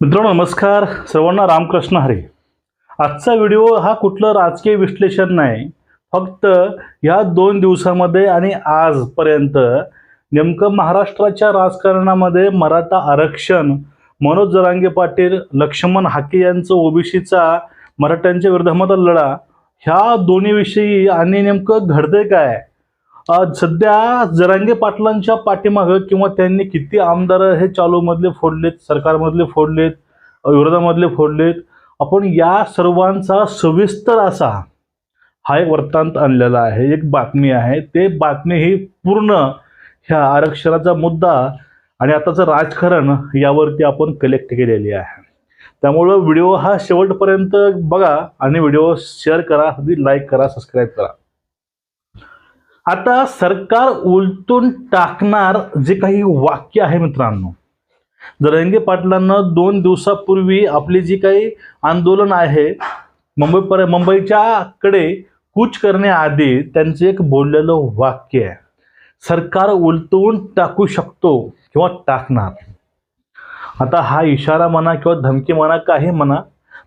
मित्रांनो नमस्कार. सर्वांना रामकृष्ण हरे. आजचा व्हिडिओ हा कुठलं राजकीय विश्लेषण नाही. फक्त ह्या दोन दिवसामध्ये आणि आजपर्यंत नेमकं महाराष्ट्राच्या राजकारणामध्ये मराठा आरक्षण मनोज जरांगे पाटील लक्ष्मण हाके यांचं ओबीसीचा मराठ्यांच्या विरोधामध्ये लढा ह्या दोन्हीविषयी आणि नेमकं घडते काय? सध्या जरांगे पाटलांच्या पाठीमागं किंवा त्यांनी किती आमदार हे चालूमधले फोडलेत सरकारमधले फोडलेत विरोधामधले फोडलेत आपण या सर्वांचा सविस्तर असा हा एक वृत्तांत आणलेला आहे एक बातमी आहे. ते बातमी ही पूर्ण ह्या आरक्षणाचा मुद्दा आणि आताचं राजकारण यावरती आपण कलेक्ट केलेली आहे. त्यामुळं व्हिडिओ हा शेवटपर्यंत बघा आणि व्हिडिओ शेअर करा लाईक करा सबस्क्राईब करा. आता सरकार उलटून टाकणार जे काही वाक्य आहे मित्रांनो. जरंगे पाटलांना दोन दिवसापूर्वी आपली जी काही आंदोलन आहे मुंबई पर मुंबईच्या कडे कूच करण्याआधी त्यांचं एक बोललेलं वाक्य आहे. सरकार उलटून टाकू शकतो किंवा टाकणार. आता हा इशारा म्हणा किंवा धमकी म्हणा काही म्हणा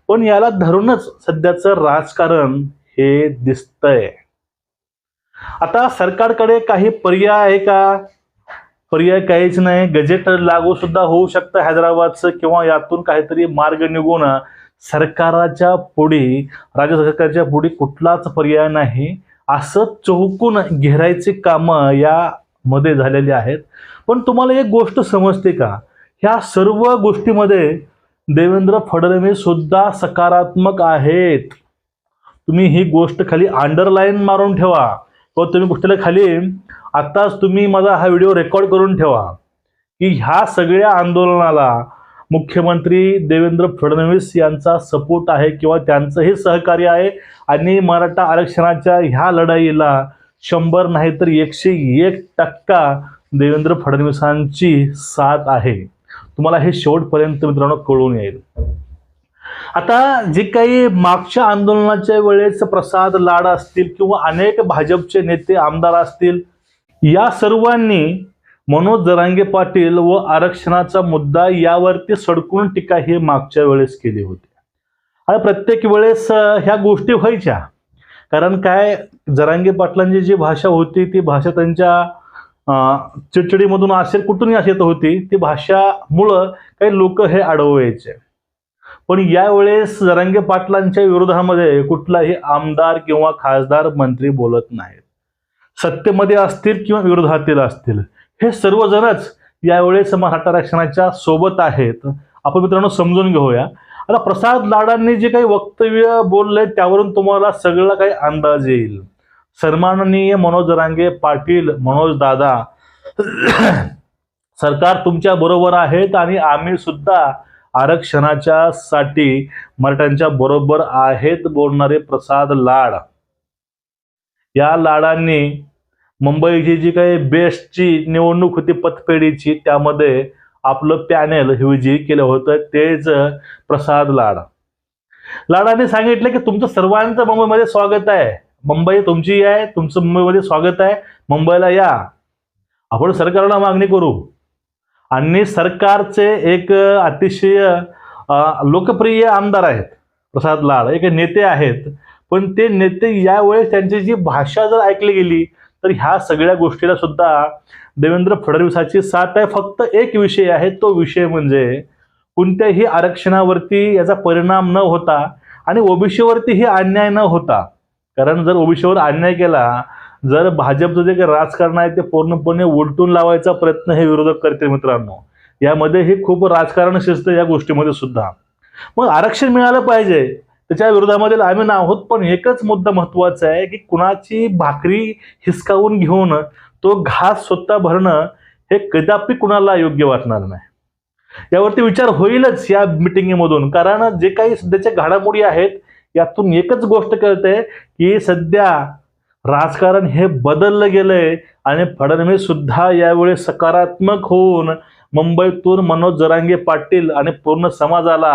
पण याला धरूनच सध्याचं राजकारण हे दिसतंय. आता सरकारकडे काही पर्याय आहे का? पर्याय काहीच नाही. गजेट लागू सुद्धा होऊ शकतं हैदराबादचं किंवा यातून काहीतरी मार्ग निघून. सरकाराच्या पुढे राज्य सरकारच्या पुढे कुठलाच पर्याय नाही. असं चौकून घेरायचे कामं यामध्ये झालेली आहेत. पण तुम्हाला एक गोष्ट समजते का? ह्या सर्व गोष्टीमध्ये देवेंद्र फडणवीस सुद्धा सकारात्मक आहेत. तुम्ही ही गोष्ट खाली अंडरलाईन मारून ठेवा. किंवा तुम्ही गोष्टीला खाली आत्ताच तुम्ही माझा हा व्हिडिओ रेकॉर्ड करून ठेवा. की ह्या सगळ्या आंदोलनाला मुख्यमंत्री देवेंद्र फडणवीस यांचा सपोर्ट आहे किंवा त्यांचंही सहकार्य आहे आणि मराठा आरक्षणाच्या ह्या लढाईला शंभर नाही तर एकशे एक टक्का देवेंद्र फडणवीसांची साथ आहे. तुम्हाला हे शेवटपर्यंत मित्रांनो कळून येईल. आता जे काही मागच्या आंदोलनाच्या वेळेस प्रसाद लाड असतील किंवा अनेक भाजपचे नेते आमदार असतील या सर्वांनी मनोज जरांगे पाटील व आरक्षणाचा मुद्दा यावरती सडकून टीका ही मागच्या वेळेस केली होती. आणि प्रत्येक वेळेस ह्या गोष्टी व्हायच्या. कारण काय जरांगे पाटलांची जी भाषा होती ती भाषा त्यांच्या चिडचिडीमधून असेल कुठूनही अशी होती ती भाषामुळं काही लोक हे अडवायचे पण यावेळेस जरांगे पाटलांच्या विरोधामध्ये कुठलाही आमदार किंवा खासदार मंत्री बोलत नाहीत. सत्तेमध्ये असतील किंवा विरोधातील असतील हे सर्वजणच यावेळेस मराठा आरक्षणाच्या सोबत आहेत. आपण मित्रांनो समजून घेऊया. आता प्रसाद लाडांनी जे काही वक्तव्य बोलले त्यावरून तुम्हाला सगळं काही अंदाज येईल. सन्माननीय मनोज रांगे पाटील मनोज दादा सरकार तुमच्या बरोबर आहेत आणि आम्ही सुद्धा आरक्षणाच्या साठी मराठ्यांच्या बरोबर आहेत बोलणारे प्रसाद लाड. या लाडांनी मुंबईची जी काही बेस्टची निवडणूक होती पतपेढीची त्यामध्ये आपलं पॅनेल हे केलं होतं तेच प्रसाद लाड. लाडाने सांगितलं की तुमचं सर्वांचं मुंबईमध्ये स्वागत आहे. मुंबई तुमची आहे तुमचं मुंबईमध्ये स्वागत आहे मुंबईला या. आपण सरकारला मागणी करू. आणि सरकारचे एक अतिशय लोकप्रिय आमदार आहेत. प्रसाद लाड एक नेते आहेत. पण ते नेते यावेळेस त्यांची जी भाषा जर ऐकली गेली तर ह्या सगळ्या गोष्टीला सुद्धा देवेंद्र फडणवीसाची साथ आहे. फक्त एक विषय आहे तो विषय म्हणजे कोणत्याही आरक्षणावरती याचा परिणाम न होता आणि ओबीसीवरतीही अन्याय न होता. कारण जर ओबीसीवर अन्याय केला जर भाजपचं जे काही राजकारण आहे ते पूर्णपणे उलटून लावायचा प्रयत्न हे विरोधक करते मित्रांनो. यामध्ये हे खूप राजकारण शिस्त या गोष्टीमध्ये सुद्धा. मग आरक्षण मिळालं पाहिजे त्याच्या विरोधामध्ये आम्ही ना आहोत पण एकच मुद्दा महत्त्वाचा आहे की कुणाची भाकरी हिसकावून घेऊन तो घास स्वतः भरणं हे कदापि कुणाला योग्य वाटणार नाही. यावरती विचार होईलच या मिटिंगमधून कारण जे काही सध्याच्या घडामोडी आहेत यातून एकच गोष्ट कळते की सध्या राजकारण हे बदललं गेलंय आणि फडणवीस सुद्धा यावेळी सकारात्मक होऊन मुंबईतून मनोज जरांगे पाटील आणि पूर्ण समाजाला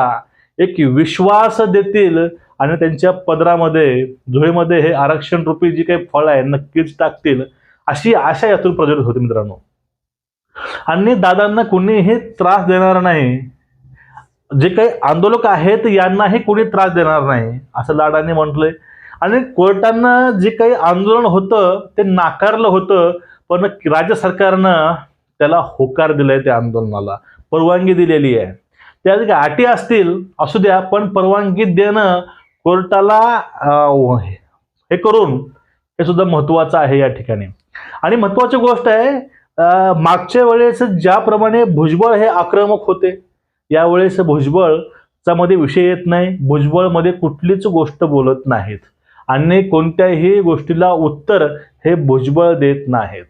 एक विश्वास देतील आणि त्यांच्या पदरामध्ये धुळेमध्ये हे आरक्षण रूपी जी काही फळ आहे नक्कीच टाकतील अशी आशा यातून प्रज्वलित होती मित्रांनो. आणि दादांना कुणीही त्रास देणार नाही. जे काही आंदोलक आहेत यांनाही कुणी त्रास देणार नाही असं लाडाने म्हटलंय. आणि कोर्टानं जे काही आंदोलन होतं ते नाकारलं होतं पण राज्य सरकारनं त्याला होकार दिलाय त्या आंदोलनाला. परवानगी दिलेली आहे. त्या ज्या अटी असतील असू द्या पण परवानगी देणं कोर्टाला हे करून हे सुद्धा महत्वाचं आहे या ठिकाणी. आणि महत्वाची गोष्ट आहे मागच्या वेळेस ज्याप्रमाणे भुजबळ हे आक्रमक होते यावेळेस भुजबळचा मध्ये विषय येत नाही. भुजबळमध्ये कुठलीच गोष्ट बोलत नाहीत. आणि कोणत्याही गोष्टीला उत्तर हे भुजबळ देत नाहीत.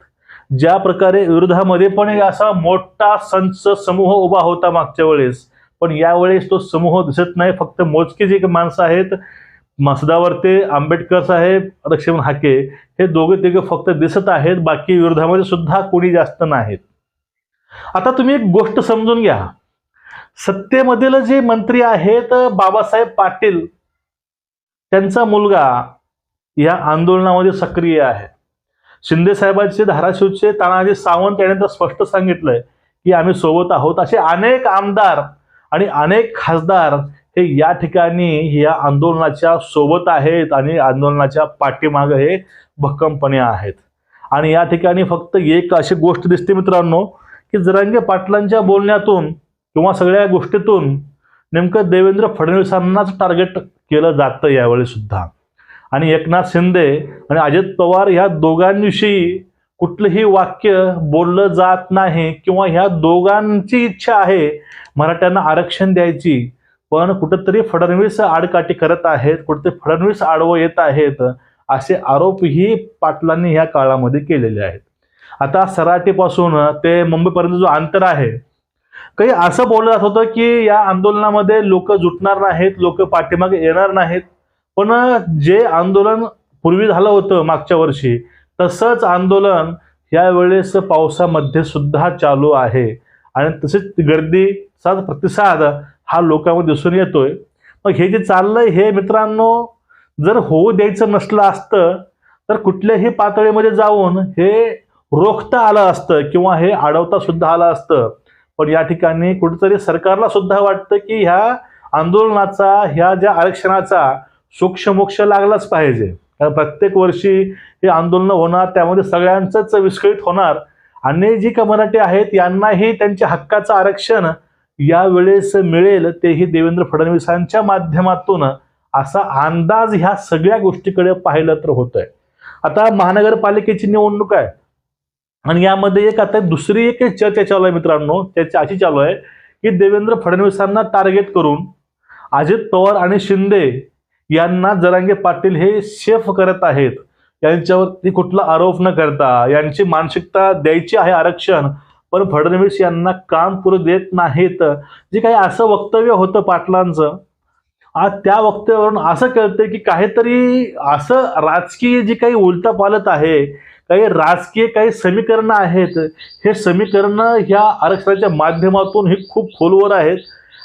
ज्या प्रकारे विरोधामध्ये पण एक असा मोठा संच समूह उभा होता मागच्या वेळेस पण यावेळेस तो समूह दिसत नाही फक्त मोजकी जी माणसं आहेत. मसदावरते आंबेडकर साहेब लक्ष्मण हाके हे दोघे तिघे फक्त दिसत आहेत बाकी विरोधामध्ये सुद्धा कोणी जास्त नाहीत. आता तुम्ही एक गोष्ट समजून घ्या. सत्तेमधील जे मंत्री आहेत बाबासाहेब पाटील त्यांचा मुलगा या आंदोलनामध्ये सक्रिय आहे. शिंदे साहेबांचे धाराशिवचे तानाजी सावंत यांनी तर स्पष्ट सांगितलंय की आम्ही सोबत आहोत. असे अनेक आमदार आणि अनेक खासदार हे या ठिकाणी या आंदोलनाच्या सोबत आहेत आणि आंदोलनाच्या पाठीमागे हे भक्कमपणे आहेत. आणि या ठिकाणी फक्त एक अशी गोष्ट दिसते मित्रांनो की जरांगे पाटलांच्या बोलण्यातून किंवा सगळ्या गोष्टीतून नेमकं देवेंद्र फडणवीसांनाच टार्गेट केलं जातं यावेळी सुद्धा. आणि एकनाथ शिंदे आणि अजित पवार ह्या दोघांविषयी कुठलंही वाक्य बोललं जात नाही किंवा ह्या दोघांची इच्छा आहे मराठ्यांना आरक्षण द्यायची पण कुठंतरी फडणवीस आडकाठी करत आहेत कुठेतरी फडणवीस आडवं येत आहेत असे आरोपही पाटलांनी ह्या काळामध्ये केलेले आहेत. आता सराटीपासून ते मुंबईपर्यंत जो अंतर आहे काही असं बोललं जात होतं की या आंदोलनामध्ये लोक जुटणार नाहीत लोक पाठीमागे येणार नाहीत. पण जे आंदोलन पूर्वी झालं होतं मागच्या वर्षी तसंच आंदोलन यावेळेस पावसामध्ये सुद्धा चालू आहे. आणि तसेच गर्दीचा प्रतिसाद हा लोकांमध्ये दिसून येतोय. मग हे जे चाललंय हे मित्रांनो जर होऊ द्यायचं नसलं असतं तर कुठल्याही पातळीमध्ये जाऊन हे रोखता आलं असतं किंवा हे अडवता सुद्धा आलं असतं. पण या ठिकाणी कुठेतरी सरकारला सुद्धा वाटतं की ह्या आंदोलनाचा ह्या ज्या आरक्षणाचा सूक्ष्मोक्ष लागलाच पाहिजे. कारण प्रत्येक वर्षी हे आंदोलन होणार त्यामध्ये सगळ्यांचंच विस्कळीत होणार. आणि जी का मराठी आहेत यांनाही त्यांच्या हक्काचं आरक्षण यावेळेस मिळेल तेही देवेंद्र फडणवीसांच्या माध्यमातून. असा अंदाज ह्या सगळ्या गोष्टीकडे पाहिलं तर होतोय. आता महानगरपालिकेची निवडणूक आहे. आणि यामध्ये एक आता दुसरी एक चर्चा चालू आहे मित्रांनो त्याची अशी चालू आहे की देवेंद्र फडणवीसांना टार्गेट करून अजित पवार आणि शिंदे यांना जरांगे पाटील हे शेफ करत आहेत. यांच्यावरती कुठला आरोप न करता यांची मानसिकता द्यायची आहे आरक्षण पण फडणवीस यांना काम पुरं देत नाहीत. जे काही असं वक्तव्य होतं पाटलांचं आज त्या वक्तव्यावरून असं कळतंय की काहीतरी असं राजकीय जी काही उलटं पालत आहे काही राजकीय काही समीकरणं आहेत हे समीकरणं ह्या आरक्षणाच्या माध्यमातून ही खूप खोलवर आहेत.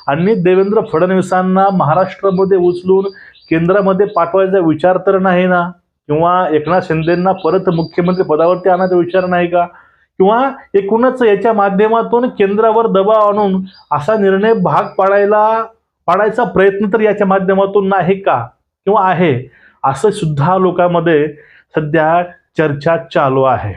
आणि देवेंद्र फडणवीसांना महाराष्ट्रामध्ये उचलून केंद्रामध्ये पाठवायचा विचार तर नाही ना? किंवा एकनाथ शिंदेंना परत मुख्यमंत्री पदावरती आणायचा विचार नाही का? किंवा एकूणच याच्या माध्यमातून केंद्रावर दबाव आणून असा निर्णय भाग पाडायला पाडायचा प्रयत्न तर याच्या माध्यमातून नाही का? किंवा आहे? असं सुद्धा लोकांमध्ये सध्या चर्चा चालू आहे.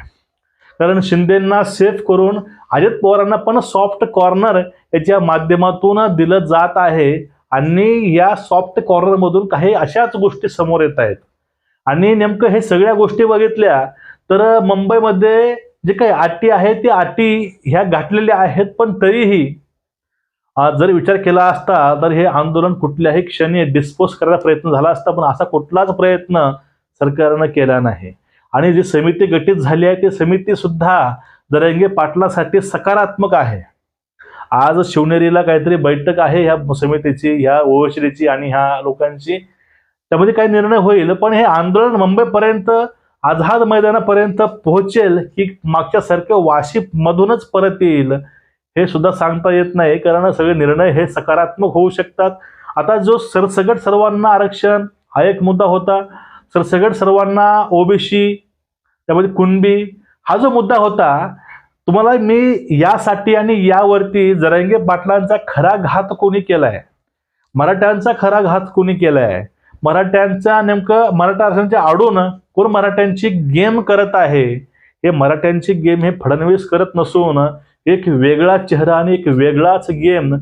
कारण शिंदेंना सेफ करून अजित पवारांना पण सॉफ्ट कॉर्नर याच्या माध्यमातून दिलं जात आहे. आणि या सॉफ्ट कॉर्नरमधून काही अशाच गोष्टी समोर येत आहेत. आणि नेमकं हे सगळ्या गोष्टी बघितल्या तर मुंबईमध्ये जे काही अटी आहेत ते अटी ह्या गाठलेल्या आहेत पण तरीही जर विचार केला असता तर हे आंदोलन कुठल्याही क्षणी डिस्पोज करायचा प्रयत्न झाला असता पण असा कुठलाच प्रयत्न सरकारनं केला नाही. आणि जी समिती गठीत झाली आहे ती समिती सुद्धा दरंगे पाटलासाठी सकारात्मक आहे. आज शिवनेरीला काहीतरी बैठक आहे ह्या समितीची ह्या ओवश्रीची आणि ह्या लोकांची. त्यामध्ये काही निर्णय होईल पण हे आंदोलन मुंबईपर्यंत आझाद मैदानापर्यंत पोहोचेल की मागच्यासारखं वाशिप मधूनच परत येईल हे सुद्धा सांगता येत नाही. कारण सगळे निर्णय हे सकारात्मक होऊ शकतात. आता जो सरसगट सर्वांना आरक्षण हा एक मुद्दा होता. सरसगट सर्वांना ओबीसी त्यामध्ये कुणबी. हा जो मुद्दा होता तुम्हाला मी यासाठी आणि यावरती जरांगे पाटलांचा खरा घात कोणी केलाय? मराठ्यांचा खरा घात कोणी केलाय? मराठ्यांचा नेमकं मराठा आरक्षणाच्या आडून कोण मराठ्यांची गेम करत आहे? हे मराठ्यांची गेम हे फडणवीस करत नसून एक वेगळा चेहरा आणि एक वेगळाच गेम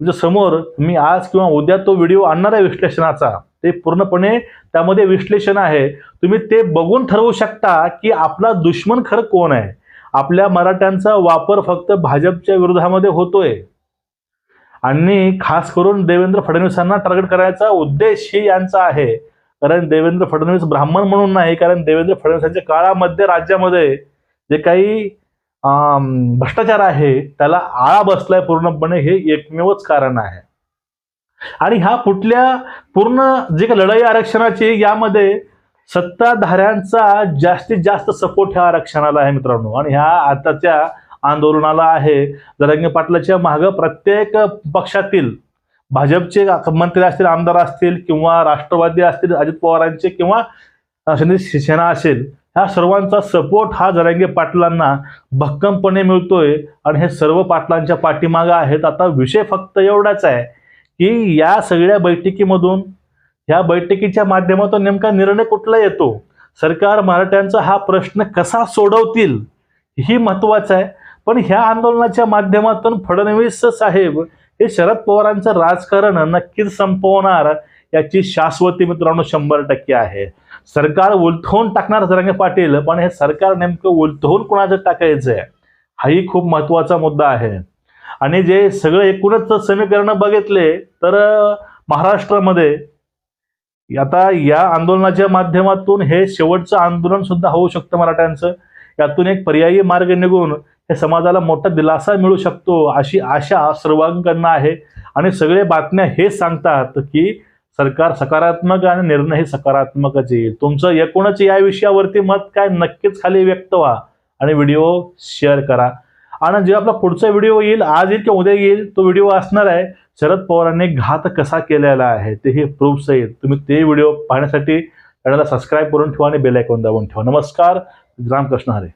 तुमच्यासमोर मी आज किंवा उद्या तो व्हिडिओ आणणार आहे विश्लेषणाचा ते पूर्णपणे त्यामध्ये विश्लेषण आहे. तुम्ही ते बघून ठरवू शकता की आपला दुश्मन खरं कोण आहे? आपल्या मराठ्यांचा वापर फक्त भाजपच्या विरोधामध्ये होतोय. आणि खास करून देवेंद्र फडणवीसांना टार्गेट करायचा उद्देश ही यांचा आहे. कारण देवेंद्र फडणवीस ब्राह्मण म्हणून नाही कारण देवेंद्र फडणवीसांच्या काळामध्ये राज्यामध्ये जे काही भ्रष्टाचार आहे त्याला आळा बसलाय पूर्णपणे हे एकमेवच कारण आहे. आणि ह्या कुठल्या पूर्ण जे काही लढाई आरक्षणाची यामध्ये सत्ताधाऱ्यांचा जास्तीत जास्त सपोर्ट ह्या आरक्षणाला आहे मित्रांनो. आणि ह्या आताच्या आंदोलनाला आहे. जरंगे पाटलाच्या मागं प्रत्येक पक्षातील भाजपचे मंत्री असतील आमदार असतील किंवा राष्ट्रवादी असतील अजित पवारांचे किंवा सेना असेल ह्या सर्वांचा सपोर्ट हा जरांगे पाटलांना भक्कमपणे मिळतोय. आणि हे सर्व पाटलांच्या पाठीमागं आहेत. आता विषय फक्त एवढाच आहे की या सगळ्या बैठकीमधून ह्या बैठकीच्या माध्यमातून नेमका निर्णय कुठला येतो? सरकार मराठ्यांचा हा प्रश्न कसा सोडवतील? ही महत्वाचं आहे. पण ह्या आंदोलनाच्या माध्यमातून फडणवीस साहेब हे शरद पवारांचं राजकारण नक्कीच संपवणार याची शाश्वती मित्रांनो शंभर टक्के आहे. सरकार उलथवून टाकणार जरांगे पाटील पण हे सरकार नेमकं उलथवून कोणाचं टाकायचं आहे हाही खूप महत्त्वाचा मुद्दा आहे. आणि जे सगळं एकूणच समीकरण बघितले तर महाराष्ट्रामध्ये आता या आंदोलनाच्या माध्यमातून हे शेवटचं आंदोलन सुद्धा होऊ शकतं मराठ्यांचं. यातून एक पर्यायी मार्ग निघून हे समाजाला मोठा दिलासा मिळू शकतो अशी आशा सर्वांकडनं आहे. आणि सगळे बातम्या हे सांगतात की सरकार सकारात्मक आणि निर्णय सकारात्मकच येईल. तुमचं एकूणच या विषयावरती मत काय नक्कीच खाली व्यक्त व्हा आणि व्हिडिओ शेअर करा. आणि जे आपला पुढचा व्हिडिओ येईल आज येईल किंवा उद्या येईल तो व्हिडिओ असणार आहे शरद पवारांनी घात कसा केलेला आहे ते हे प्रूफ्स आहेत. तुम्ही ते व्हिडिओ पाहण्यासाठी चॅनलला सबस्क्राईब करून ठेवा आणि बेलायकॉन दाबून ठेवा. नमस्कार. रामकृष्ण हरे.